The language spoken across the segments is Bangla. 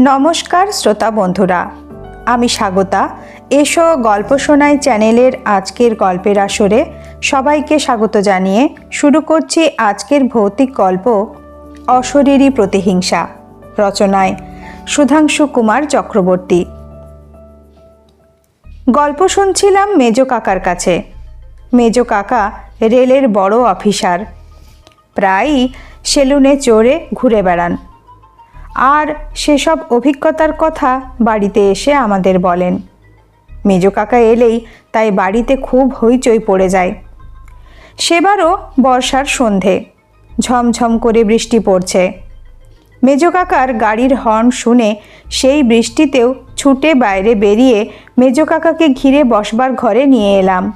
নমস্কার শ্রোতা বন্ধুরা, আমি স্বাগতা। এসো গল্প শোনাই চ্যানেলের আজকের গল্পের আসরে। সবাইকে স্বাগত জানিয়ে শুরু করছি আজকের ভৌতিক গল্প অশরীরী প্রতিহিংসা, রচনায় সুধাংশু কুমার চক্রবর্তী। গল্প শুনছিলাম মেজো কাকার কাছে। মেজো কাকা রেলের বড় অফিসার। প্রায়ই সেলুনে চড়ে ঘুরে বেড়ান। আর সেসব অভিজ্ঞতার কথা বাড়িতে এসে আমাদের বলেন। মেজ কাকা এলেই তাই বাড়িতে খুব হইচই পড়ে যায়। সেবারও বর্ষার সন্ধে, ঝমঝম করে বৃষ্টি পড়ছে। মেজো কাকার গাড়ির হর্ন শুনে সেই বৃষ্টিতেও ছুটে বাইরে বেরিয়ে মেজ কাকাকে ঘিরে বসবার ঘরে নিয়ে এলাম।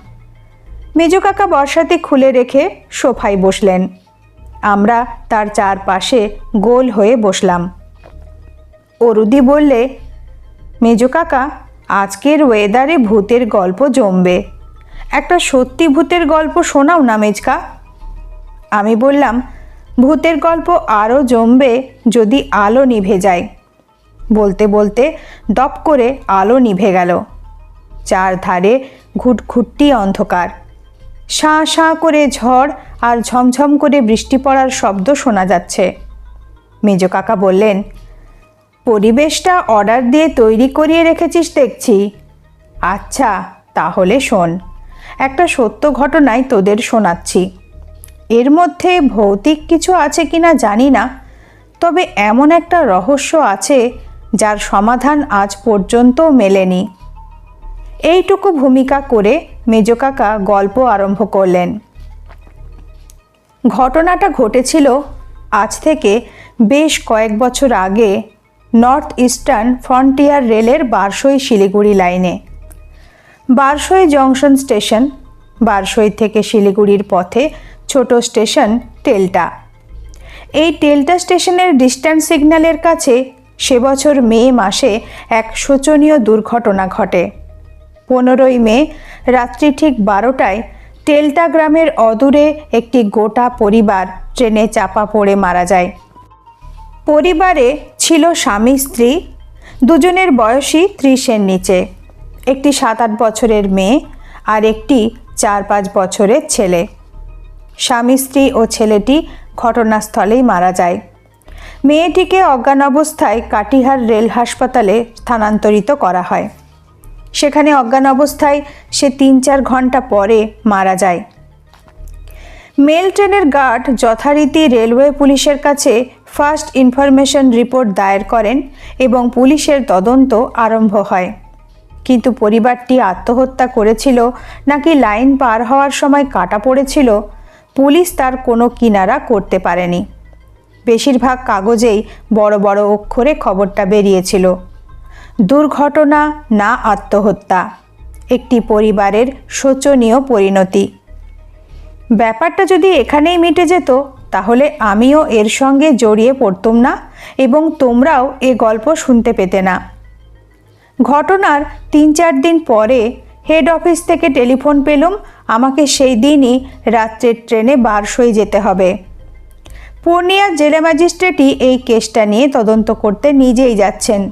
মেজ কাকা বর্ষাতে খুলে রেখে সোফায় বসলেন। আমরা তার চারপাশে গোল হয়ে বসলাম। অরুদি বললে, মেজো কাকা, আজকের ওয়েদারে ভূতের গল্প জমবে। একটা সত্যি ভূতের গল্প শোনাও না মেজকা। আমি বললাম, ভূতের গল্প আরও জমবে যদি আলো নিভে যায়। বলতে বলতে দপ করে আলো নিভে গেল। চারধারে ঘুটঘুটটি অন্ধকার। শাঁ শাঁ করে ঝড় আর ঝমঝম করে বৃষ্টি পড়ার শব্দ শোনা যাচ্ছে। মেজো কাকা বললেন পরিবেশটা অর্ডার দিয়ে তৈরি করিয়ে রেখেছিস দেখছি। আচ্ছা তাহলে শোন। একটা সত্য ঘটনায় তোদের শোনাচ্ছি। এর মধ্যে ভৌতিক কিছু আছে কি না জানি না, তবে এমন একটা রহস্য আছে যার সমাধান আজ পর্যন্ত মেলেনি। এইটুকু ভূমিকা করে মেজো কাকা গল্প আরম্ভ করলেন। ঘটনাটা ঘটেছিল আজ থেকে বেশ কয়েক বছর আগে নর্থ ইস্টার্ন ফ্রন্টিয়ার রেলের বারসই শিলিগুড়ি লাইনে। বারসই জংশন স্টেশন বারসই থেকে শিলিগুড়ির পথে ছোট স্টেশন টেলটা। এই টেলটা স্টেশনের ডিস্ট্যান্স সিগন্যালের কাছে সে বছর মে মাসে এক শোচনীয় দুর্ঘটনা ঘটে। পনেরোই মে, রাত্রি ঠিক বারোটায় টেলটা গ্রামের অদূরে একটি গোটা পরিবার ট্রেনে চাপা পড়ে মারা যায়। পরিবারে ছিল স্বামী, স্ত্রী, দুজনের বয়সই ত্রিশের নিচে। একটি সাত আট বছরের মেয়ে আর একটি চার পাঁচ বছরের ছেলে। স্বামী, স্ত্রী ও ছেলেটি ঘটনাস্থলেই মারা যায়। মেয়েটিকে অজ্ঞান অবস্থায় কাটিহার রেল হাসপাতালে স্থানান্তরিত করা হয়। সেখানে অজ্ঞান অবস্থায় সে তিন চার ঘণ্টা পরে মারা যায়। মেল ট্রেনের গার্ড যথারীতি রেলওয়ে পুলিশের কাছে ফার্স্ট ইনফরমেশন রিপোর্ট দায়ের করেন এবং পুলিশের তদন্ত আরম্ভ হয়। কিন্তু পরিবারটি আত্মহত্যা করেছিল নাকি লাইন পার হওয়ার সময় কাটা পড়েছিল, পুলিশ তার কোনো কিনারা করতে পারেনি। বেশিরভাগ কাগজেই বড় বড় অক্ষরে খবরটা বেরিয়েছিল। দুর্ঘটনা না আত্মহত্যা, একটি পরিবারের শোচনীয় পরিণতি। ব্যাপারটা যদি এখানেই মিটে যেত তাহলে আমিও এর সঙ্গে জড়িয়ে পড়তুম না এবং তোমরাও এ গল্প শুনতে পেতে না। ঘটনার তিন চার দিন পরে হেড অফিস থেকে টেলিফোন পেলুম, আমাকে সেই দিনই রাত্রের ট্রেনে বারসই যেতে হবে। পূর্ণিয়া জেলা ম্যাজিস্ট্রেটই এই কেসটা নিয়ে তদন্ত করতে নিজেই যাচ্ছেন।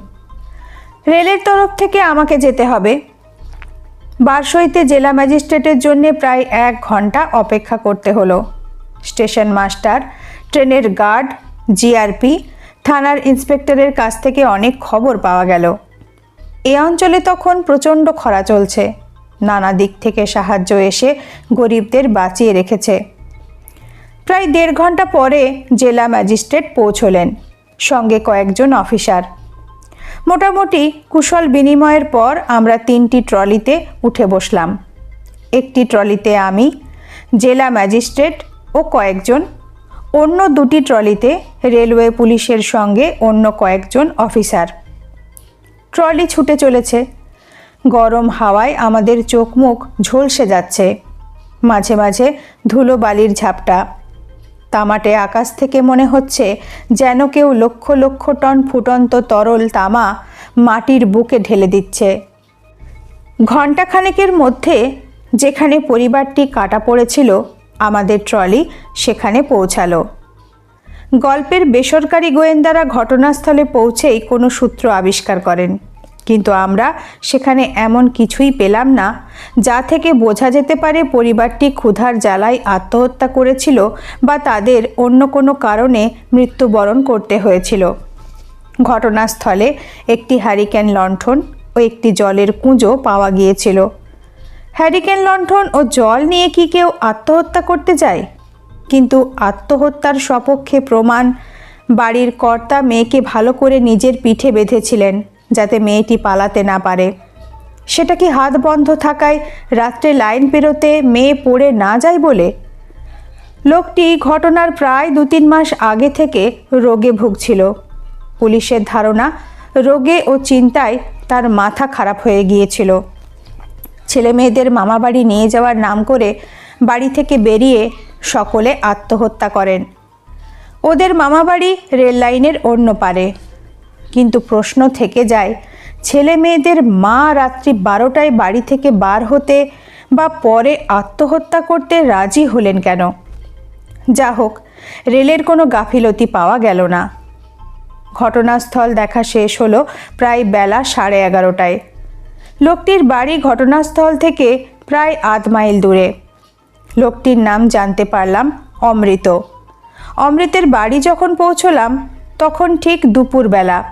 রেলের তরফ থেকে আমাকে যেতে হবে। বারসইতে জেলা ম্যাজিস্ট্রেটের জন্য প্রায় এক ঘণ্টা অপেক্ষা করতে হলো। স্টেশন মাস্টার, ট্রেনের গার্ড, জিআরপি, থানার ইন্সপেক্টরের কাছ থেকে অনেক খবর পাওয়া গেল। এ অঞ্চলে তখন প্রচণ্ড খরা চলছে। নানা দিক থেকে সাহায্য এসে গরিবদের বাঁচিয়ে রেখেছে। প্রায় দেড় ঘণ্টা পরে জেলা ম্যাজিস্ট্রেট পৌঁছলেন, সঙ্গে কয়েকজন অফিসার। মোটামুটি কুশল বিনিময়ের পর আমরা তিনটি ট্রলিতে উঠে বসলাম। একটি ট্রলিতে আমি, জেলা ম্যাজিস্ট্রেট ও কয়েকজন। অন্য দুটি ট্রলিতে রেলওয়ে পুলিশের সঙ্গে অন্য কয়েকজন অফিসার। ট্রলি ছুটে চলেছে। গরম হাওয়ায় আমাদের চোখ মুখ ঝলসে যাচ্ছে। মাঝে মাঝে ধুলো বালির ঝাপটা। তামাটে আকাশ থেকে মনে হচ্ছে যেন কেউ লক্ষ লক্ষ টন ফুটন্ত তরল তামা মাটির বুকে ঢেলে দিচ্ছে। ঘণ্টাখানেকের মধ্যে যেখানে পরিবারটি কাটা পড়েছিল আমাদের ট্রলি সেখানে পৌঁছালো। গল্পের বেসরকারি গোয়েন্দারা ঘটনাস্থলে পৌঁছেই কোনো সূত্র আবিষ্কার করেন। কিন্তু আমরা সেখানে এমন কিছুই পেলাম না, যা থেকে বোঝা যেতে পারে পরিবারটি ক্ষুধার জ্বালায় আত্মহত্যা করেছিল বা তাদের অন্য কোনো কারণে মৃত্যুবরণ করতে হয়েছিল। ঘটনাস্থলে একটি হ্যারিকেন লণ্ঠন ও একটি জলের কুঁজো পাওয়া গিয়েছিল। হ্যারিকেন লণ্ঠন ও জল নিয়ে কি কেউ আত্মহত্যা করতে যায়? কিন্তু আত্মহত্যার সপক্ষে প্রমাণ বাড়ির কর্তা মেয়েকে ভালো করে নিজের পিঠে বেঁধেছিলেন যাতে মেয়েটি পালাতে না পারে। সেটা কি হাত বন্ধ থাকায় রাত্রে লাইন পেরোতে মেয়ে পড়ে না যায় বলে? লোকটি ঘটনার প্রায় দু তিন মাস আগে থেকে রোগে ভুগছিল। পুলিশের ধারণা, রোগে ও চিন্তায় তার মাথা খারাপ হয়ে গিয়েছিল। ছেলে মেয়েদের মামাবাড়ি নিয়ে যাওয়ার নাম করে বাড়ি থেকে বেরিয়ে সকলে আত্মহত্যা করেন। ওদের মামাবাড়ি রেল লাইনের অন্য পারে। কিন্তু প্রশ্ন থেকে যায় ছেলে মেয়েদের মা রাত্রি বারোটায় বাড়ি থেকে বার হতে বা পরে আত্মহত্যা করতে রাজি হলেন কেন? যা হোক, রেলের কোনো গাফিলতি পাওয়া গেল না। ঘটনাস্থল দেখা শেষ হলো প্রায় বেলা সাড়ে এগারোটায়। লোকটির বাড়ি ঘটনাস্থল থেকে প্রায় আধ মাইল দূরে। লোকটির নাম জানতে পারলাম অমৃত। অমৃতের বাড়ি যখন পৌঁছলাম, তখন ঠিক দুপুরবেলা।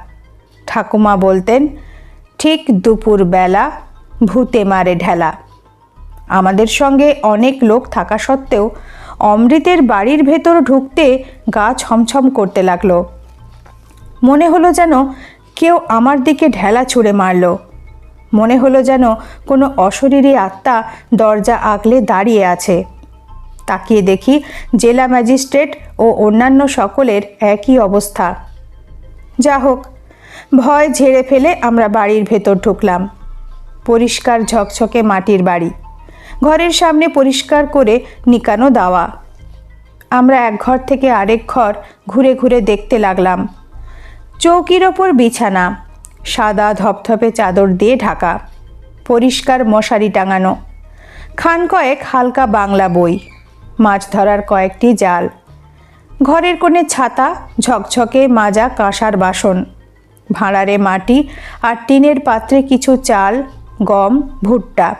ঠাকুমা বলতেন, ঠিক দুপুরবেলা ভূতে মারে ঢেলা। আমাদের সঙ্গে অনেক লোক থাকা সত্ত্বেও অমৃতের বাড়ির ভেতর ঢুকতে গা ছমছম করতে লাগল। মনে হলো যেন কেউ আমার দিকে ঢেলা ছুঁড়ে মারল। মনে হলো যেন কোনো অশরীরী আত্মা দরজা আগলে দাঁড়িয়ে আছে। তাকিয়ে দেখি জেলা ম্যাজিস্ট্রেট ও অন্যান্য সকলের একই অবস্থা। যা হোক, ভয় ঝেড়ে ফেলে আমরা বাড়ির ভেতর ঢুকলাম। পরিষ্কার ঝকঝকে মাটির বাড়ি। ঘরের সামনে পরিষ্কার করে নিকানো দাওয়া। আমরা এক ঘর থেকে আরেক ঘর ঘুরে ঘুরে দেখতে লাগলাম। চৌকির ওপর বিছানা। সাদা ধপধপে চাদর দিয়ে ঢাকা। পরিষ্কার মশারি টাঙানো। খান কয়েক হালকা বাংলা বই। মাছ ধরার কয়েকটি জাল। ঘরের কোণে ছাতা, ঝকঝকে মাজা কাঁসার বাসন। ভাঁড়ারে মাটি আর টিনের পাত্রে কিছু চাল, গম, ভুট্টা।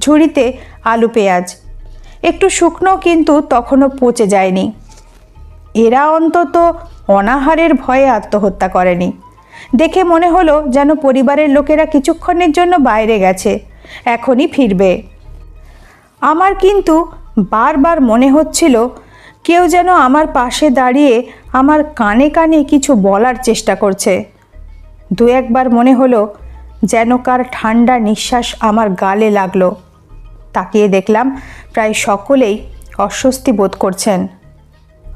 ঝুড়িতে আলু পেঁয়াজ। একটু শুকনো কিন্তু তখনও পচে যায়নি। এরা অন্তত অনাহারের ভয়ে আত্মহত্যা করেনি। দেখে মনে হলো যেন পরিবারের লোকেরা কিছুক্ষণের জন্য বাইরে গেছে। এখনই ফিরবে। আমার কিন্তু বারবার মনে হচ্ছিল কেউ যেন আমার পাশে দাঁড়িয়ে আমার কানে কানে কিছু বলার চেষ্টা করছে। দু একবার মনে হলো যেন কার ঠান্ডা নিঃশ্বাস আমার গালে লাগল। তাকিয়ে দেখলাম প্রায় সকলেই অস্বস্তি বোধ করছেন।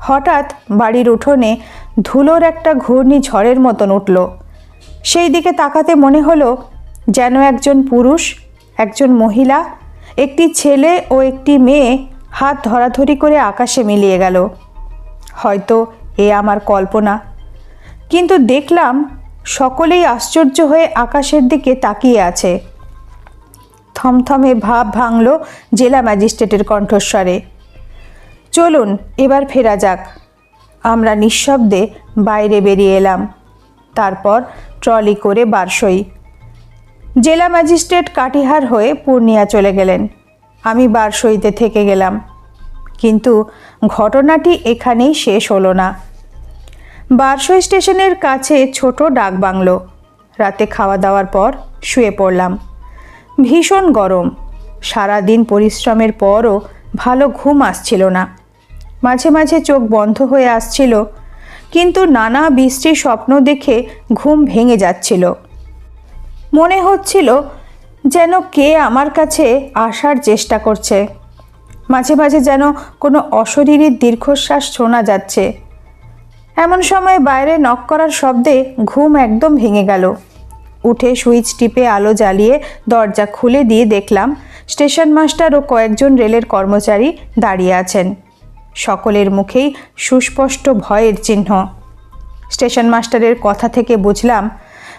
হঠাৎ বাড়ির উঠোনে ধুলোর একটা ঘূর্ণি ঝড়ের মতন উঠল। সেই দিকে তাকাতে মনে হলো যেন একজন পুরুষ, একজন মহিলা, একটি ছেলে ও একটি মেয়ে হাত ধরাধরি করে আকাশে মিলিয়ে গেল। হয়তো এ আমার কল্পনা। কিন্তু দেখলাম সকলেই আশ্চর্য হয়ে আকাশের দিকে তাকিয়ে আছে। থমথমে ভাব ভাঙল জেলা ম্যাজিস্ট্রেটের কণ্ঠস্বরে। চলুন, এবার ফেরা যাক। আমরা নিঃশব্দে বাইরে বেরিয়ে এলাম। তারপর ট্রলি করে বারসই। জেলা ম্যাজিস্ট্রেট কাটিহার হয়ে পূর্ণিয়া চলে গেলেন। আমি বারসইতে থেকে গেলাম। কিন্তু ঘটনাটি এখানেই শেষ হলো না। বারসই স্টেশনের কাছে ছোট ডাকবাংলো রাতে খাওয়া দাওয়ার পর শুয়ে পড়লাম। ভীষণ গরম। সারাদিন পরিশ্রমের পরও ভালো ঘুম আসছিল না। মাঝে মাঝে চোখ বন্ধ হয়ে আসছিল কিন্তু নানা বৃষ্টি স্বপ্ন দেখে ঘুম ভেঙে যাচ্ছিল। মনে হচ্ছিল যেন কে আমার কাছে আসার চেষ্টা করছে। মাঝে মাঝে যেন কোনো অশরীরী দীর্ঘশ্বাস শোনা যাচ্ছে। এমন সময় বাইরে নক করার শব্দে ঘুম একদম ভেঙে গেল। উঠে সুইচ টিপে আলো জ্বালিয়ে দরজা খুলে দিয়ে দেখলাম, স্টেশন মাস্টার ও কয়েকজন রেলের কর্মচারী দাঁড়িয়ে আছেন। সকলের মুখেই সুস্পষ্ট ভয়ের চিহ্ন। স্টেশন মাস্টারের কথা থেকে বুঝলাম,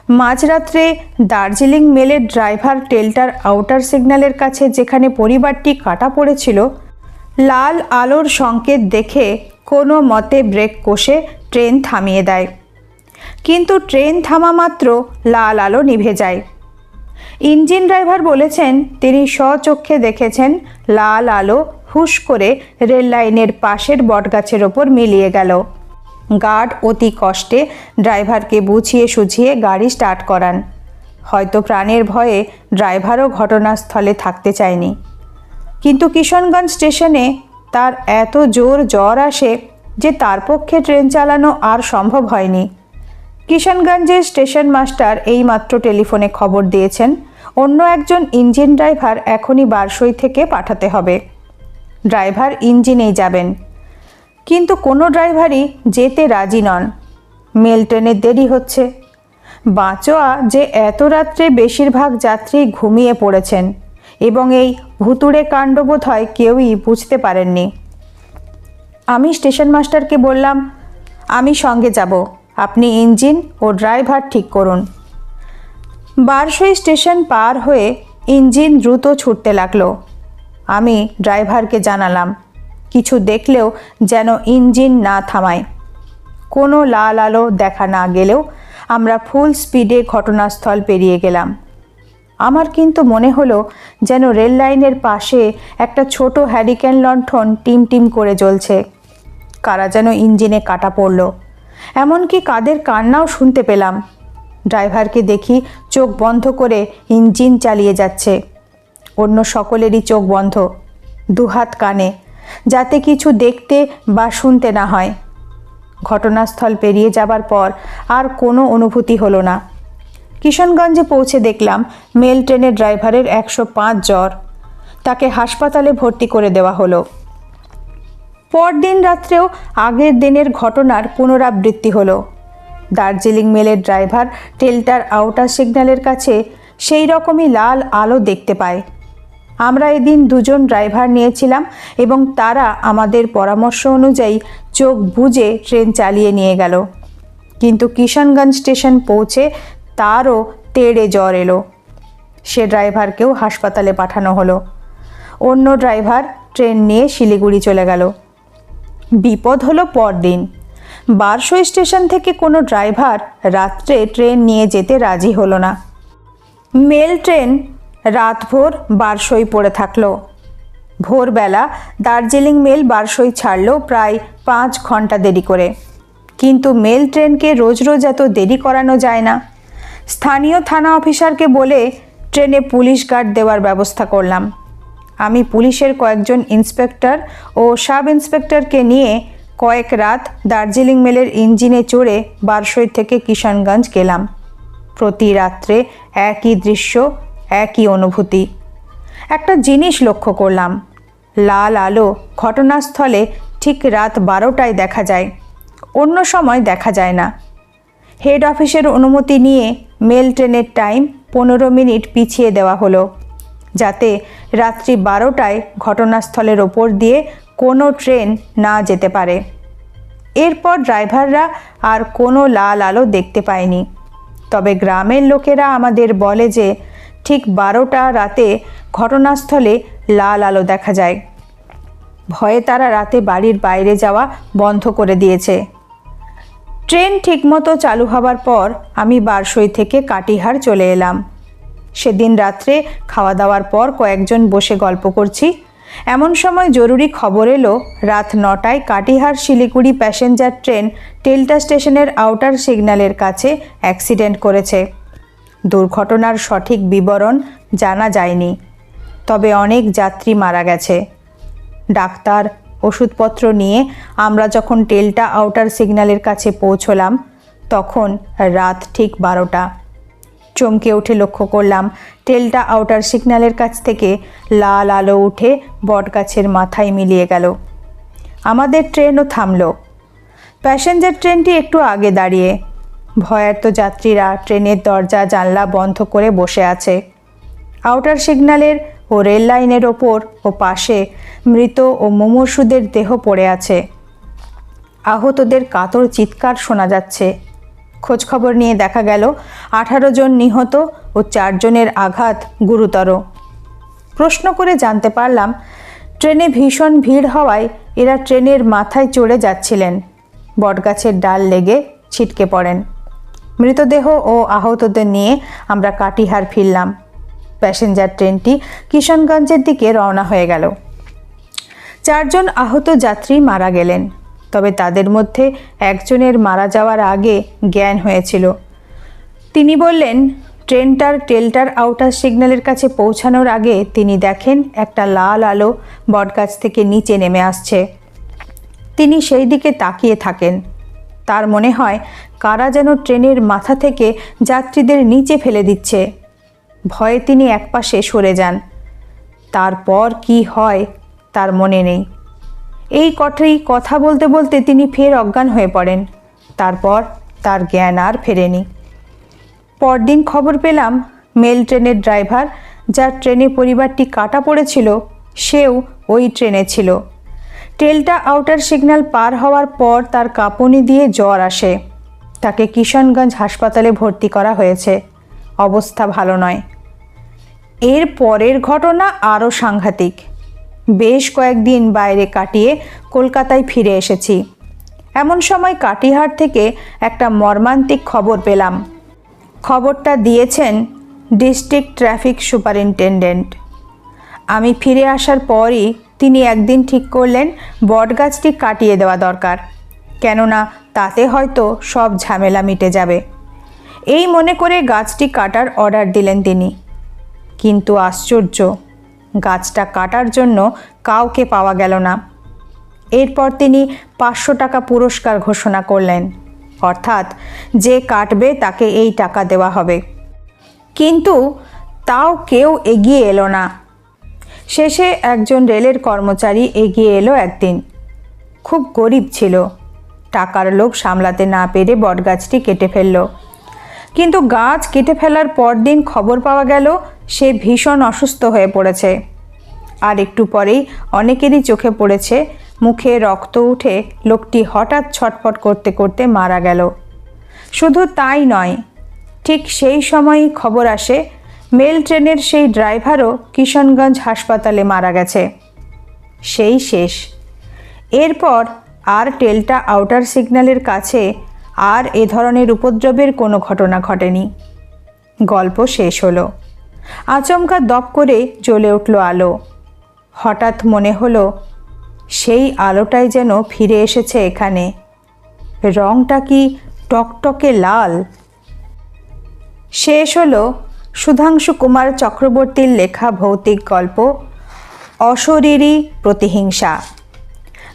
মাঝরাত্রে দার্জিলিং মেলের ড্রাইভার টেলটার আউটার সিগন্যালের কাছে যেখানে পরিবারটি কাটা পড়েছিল, লাল আলোর সংকেত দেখে কোনো মতে ব্রেক কষে ট্রেন থামিয়ে দেয়। কিন্তু ট্রেন থামা মাত্র লাল আলো নিভে যায়। ইঞ্জিন ড্রাইভার বলেছেন, তিনি স্বচক্ষে দেখেছেন লাল আলো হুশ করে রেল লাইনের পাশের বটগাছের ওপর মিলিয়ে গেল। গার্ড অতি কষ্টে ড্রাইভারকে বুঝিয়ে সুঝিয়ে গাড়ি স্টার্ট করান। হয়তো প্রাণের ভয়ে ড্রাইভারও ঘটনাস্থলে থাকতে চায়নি। কিন্তু কিশনগঞ্জ স্টেশনে তার এত জোর জ্বর আসে যে তার পক্ষে ট্রেন চালানো আর সম্ভব হয়নি। কিশনগঞ্জের স্টেশন মাস্টার এইমাত্র টেলিফোনে খবর দিয়েছেন, অন্য একজন ইঞ্জিন ড্রাইভার এখনই বারসই থেকে পাঠাতে হবে। ড্রাইভার ইঞ্জিনেই যাবেন। কিন্তু কোনো ড্রাইভারই যেতে রাজি নন। মেল ট্রেনের দেরি হচ্ছে। বাঁচোয়া যে এত রাত্রে বেশিরভাগ যাত্রী ঘুমিয়ে পড়েছেন এবং এই ভুতুড়ে কাণ্ড বোধ হয় কেউই বুঝতে পারেননি। আমি স্টেশন মাস্টারকে বললাম, আমি সঙ্গে যাব। আপনি ইঞ্জিন ও ড্রাইভার ঠিক করুন। বারসই স্টেশন পার হয়ে ইঞ্জিন দ্রুত ছুটতে লাগল। আমি ড্রাইভারকে জানালাম, কিছু দেখলেও যেন ইঞ্জিন না থামায়। কোনো লাল আলো দেখা না গেলেও আমরা ফুল স্পিডে ঘটনাস্থল পেরিয়ে গেলাম। আমার কিন্তু মনে হলো যেন রেল লাইনের পাশে একটা ছোট হ্যারিকেন লণ্ঠন টিম টিম করে জ্বলছে। কারা যেন ইঞ্জিনে কাটা পড়ল। এমনকি কাদের কান্নাও শুনতে পেলাম। ড্রাইভারকে দেখি চোখ বন্ধ করে ইঞ্জিন চালিয়ে যাচ্ছে। অন্য সকলেরই চোখ বন্ধ, দুহাত কানে, যাতে কিছু দেখতে বা শুনতে না হয়। ঘটনাস্থল পেরিয়ে যাবার পর আর কোনো অনুভূতি হলো না। কিশনগঞ্জে পৌঁছে দেখলাম মেল ট্রেনের ড্রাইভারের একশো পাঁচ জ্বর। তাকে হাসপাতালে ভর্তি করে দেওয়া হলো। পরদিন রাত্রেও আগের দিনের ঘটনার পুনরাবৃত্তি হলো। দার্জিলিং মেলের ড্রাইভার টেলটার আউটার সিগন্যালের কাছে সেই রকমই লাল আলো দেখতে পায়। আমরা এদিন দুজন ড্রাইভার নিয়েছিলাম এবং তারা আমাদের পরামর্শ অনুযায়ী চোখ বুজে ট্রেন চালিয়ে নিয়ে গেল। কিন্তু কিষানগঞ্জ স্টেশন পৌঁছে তারও তেড়ে জ্বর এলো। সে ড্রাইভারকেও হাসপাতালে পাঠানো হলো। অন্য ড্রাইভার ট্রেন নিয়ে শিলিগুড়ি চলে গেল। বিপদ হলো পরদিন। বারসই স্টেশন থেকে কোনো ড্রাইভার রাত্রে ট্রেন নিয়ে যেতে রাজি হলো না। মেল ট্রেন রাতভর বারসই পড়ে থাকল। ভোরবেলা দার্জিলিং মেল বারসই ছাড়লো প্রায় পাঁচ ঘণ্টা দেরি করে। কিন্তু মেল ট্রেনকে রোজ রোজ এত দেরি করানো যায় না। স্থানীয় থানা অফিসারকে বলে ট্রেনে পুলিশ গার্ড দেওয়ার ব্যবস্থা করলাম। আমি পুলিশের কয়েকজন ইন্সপেক্টর ও সাব ইন্সপেক্টরকে নিয়ে কয়েক রাত দার্জিলিং মেলের ইঞ্জিনে চড়ে বারসই থেকে কিষানগঞ্জ গেলাম। প্রতি রাত্রে একই দৃশ্য একই অনুভূতি। একটা জিনিস লক্ষ্য করলাম। লাল আলো ঘটনাস্থলে ঠিক রাত বারোটায় দেখা যায়। অন্য সময় দেখা যায় না। হেড অফিসের অনুমতি নিয়ে মেল ট্রেনের টাইম পনেরো মিনিট পিছিয়ে দেওয়া হলো, যাতে রাত্রি বারোটায় ঘটনাস্থলের ওপর দিয়ে কোনো ট্রেন না যেতে পারে। এরপর ড্রাইভাররা আর কোনো লাল আলো দেখতে পায়নি। তবে গ্রামের লোকেরা আমাদের বলে যে ঠিক বারোটা রাতে ঘটনাস্থলে লাল আলো দেখা যায়। ভয়ে তারা রাতে বাড়ির বাইরে যাওয়া বন্ধ করে দিয়েছে। ট্রেন ঠিকমতো চালু হবার পর আমি বারসই থেকে কাটিহার চলে এলাম। সেদিন রাত্রে খাওয়া দাওয়ার পর কয়েকজন বসে গল্প করছি। এমন সময় জরুরি খবর এলো, রাত নটায় কাটিহার শিলিগুড়ি প্যাসেঞ্জার ট্রেন টেলটা স্টেশনের আউটার সিগন্যালের কাছে অ্যাক্সিডেন্ট করেছে। দুর্ঘটনার সঠিক বিবরণ জানা যায়নি। তবে অনেক যাত্রী মারা গেছে। ডাক্তার, ওষুধপত্র নিয়ে আমরা যখন টেলটা আউটার সিগন্যালের কাছে পৌঁছলাম, তখন রাত ঠিক বারোটা। চমকে উঠে লক্ষ্য করলাম টেলটা আউটার সিগন্যালের কাছ থেকে লাল আলো উঠে বটগাছের মাথায় মিলিয়ে গেল। আমাদের ট্রেনও থামল। প্যাসেঞ্জার ট্রেনটি একটু আগে দাঁড়িয়ে ভয়ার্ত যাত্রীরা ট্রেনের দরজা, জানলা বন্ধ করে বসে আছে। আউটার সিগন্যালের ও রেল লাইনের ওপর ও পাশে মৃত ও মুমূর্ষুদের দেহ পড়ে আছে। আহতদের কাতর চিৎকার শোনা যাচ্ছে। খোঁজখবর নিয়ে দেখা গেল, আঠারো জন নিহত ও চারজনের আঘাত গুরুতর। প্রশ্ন করে জানতে পারলাম, ট্রেনে ভীষণ ভিড় হওয়ায় এরা ট্রেনের মাথায় চড়ে যাচ্ছিলেন। বটগাছের ডাল লেগে ছিটকে পড়েন। মৃতদেহ ও আহতদের নিয়ে আমরা কাটিহার ফিরলাম। প্যাসেঞ্জার ট্রেনটি কিশনগঞ্জের দিকে রওনা হয়ে গেল। চারজন আহত যাত্রী মারা গেলেন, তবে তাদের মধ্যে একজনের মারা যাওয়ার আগে জ্ঞান হয়েছিল। তিনি বললেন, ট্রেনটার টেলটার আউটার সিগন্যালের কাছে পৌঁছানোর আগে তিনি দেখেন একটা লাল আলো বটগাছ থেকে নিচে নেমে আসছে। তিনি সেই দিকে তাকিয়ে থাকেন। তার মনে হয়, কারা যেন ট্রেনের মাথা থেকে যাত্রীদের নিচে ফেলে দিচ্ছে। ভয়ে তিনি একপাশে সরে যান। তারপর কি হয়, তার মনে নেই। এই কঠেই কথা বলতে বলতে তিনি ফের অজ্ঞান হয়ে পড়েন। তারপর তার জ্ঞান আর ফেরেনি। পরদিন খবর পেলাম, মেল ট্রেনের ড্রাইভার, যার ট্রেনে পরিবারটি কাটা পড়েছিল, সেও ওই ট্রেনে ছিল। টেলটা আউটার সিগন্যাল পার হওয়ার পর তার কাঁপুনি দিয়ে জ্বর আসে। তাকে কিশনগঞ্জ হাসপাতালে ভর্তি করা হয়েছে। অবস্থা ভালো নয়। এর পরের ঘটনা আরও সাংঘাতিক। বেশ কয়েকদিন বাইরে কাটিয়ে কলকাতায় ফিরে এসেছি। এমন সময় কাটিহার থেকে একটা মর্মান্তিক খবর পেলাম। খবরটা দিয়েছেন ডিস্ট্রিক্ট ট্রাফিক সুপারিনটেন্ডেন্ট। আমি ফিরে আসার পরই তিনি একদিন ঠিক করলেন, বটগাছটি কাটিয়ে দেওয়া দরকার। কেননা তাতে হয়তো সব ঝামেলা মিটে যাবে। এই মনে করে গাছটি কাটার অর্ডার দিলেন তিনি। কিন্তু আশ্চর্য, গাছটা কাটার জন্য কাউকে পাওয়া গেল না। এরপর তিনি পাঁচশো টাকা পুরস্কার ঘোষণা করলেন। অর্থাৎ যে কাটবে তাকে এই টাকা দেওয়া হবে। কিন্তু তাও কেউ এগিয়ে এলো না। শেষে একজন রেলের কর্মচারী এগিয়ে এলো একদিন। খুব গরিব ছিল। টাকার লোভ সামলাতে না পেরে বটগাছটি কেটে ফেলল। কিন্তু গাছ কেটে ফেলার পর দিন খবর পাওয়া গেল, সে ভীষণ অসুস্থ হয়ে পড়েছে। আর একটু পরেই অনেকেরই চোখে পড়েছে, মুখে রক্ত উঠে লোকটি হঠাৎ ছটফট করতে করতে মারা গেল। শুধু তাই নয়, ঠিক সেই সময়ই খবর আসে মেল ট্রেনের সেই ড্রাইভারও কিশনগঞ্জ হাসপাতালে মারা গেছে। সেই শেষ। এরপর আর টেলটা আউটার সিগন্যালের কাছে আর এ ধরনের উপদ্রবের কোনো ঘটনা ঘটেনি। গল্প শেষ হলো। আচমকা দপ করে জ্বলে উঠল আলো। হঠাৎ মনে হলো, সেই আলোটাই যেন ফিরে এসেছে এখানে। রংটা কি টকটকে লাল। শেষ হলো সুধাংশু কুমার চক্রবর্তীর লেখা ভৌতিক গল্প, অশরীরী প্রতিহিংসা।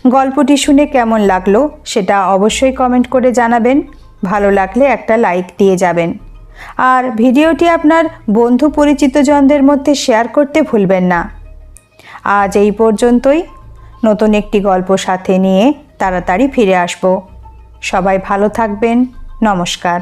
গল্পটি শুনে কেমন লাগল সেটা অবশ্যই কমেন্ট করে জানাবেন। ভালো লাগলে একটা লাইক দিয়ে যাবেন। আর ভিডিওটি আপনার বন্ধু পরিচিতজনদের মধ্যে শেয়ার করতে ভুলবেন না। আজ এই পর্যন্তই। নতুন একটি গল্প সাথে নিয়ে তাড়াতাড়ি ফিরে আসব। সবাই ভালো থাকবেন। নমস্কার।